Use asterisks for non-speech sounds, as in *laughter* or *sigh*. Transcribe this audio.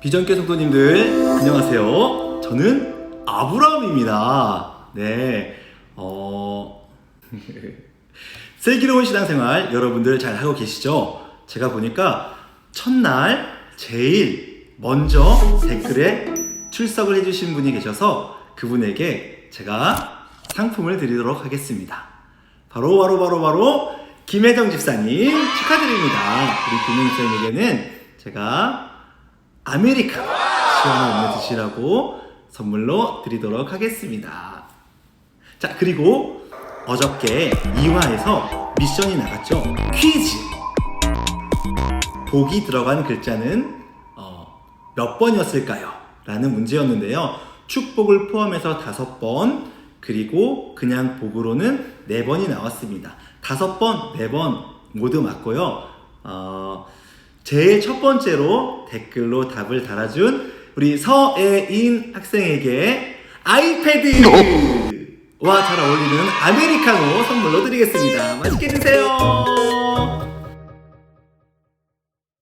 비전계 성도님들 안녕하세요. 저는 아브라함입니다. 네, 어 *laughs* 슬기로운 신앙생활 여러분들 잘 하고 계시죠? 제가 보니까 첫날 제일 먼저 댓글에 출석을 해주신 분이 계셔서 그분에게 제가 상품을 드리도록 하겠습니다. 바로 바로 바로 바로 김혜정 집사님 축하드립니다. 우리 김혜정 집사님에게는 제가 아메리카 시원한 음료 드시라고 선물로 드리도록 하겠습니다. 자 그리고 어저께 2화에서 미션이 나갔죠. 퀴즈. 복이 들어간 글자는 어, 몇 번이었을까요? 라는 문제였는데요. 축복을 포함해서 다섯 번, 그리고 그냥 복으로는 네 번이 나왔습니다. 다섯 번, 네 번 모두 맞고요. 어, 제일 첫 번째로 댓글로 답을 달아준 우리 서애인 학생에게 아이패드와 잘 어울리는 아메리카노 선물로 드리겠습니다. 맛있게 드세요.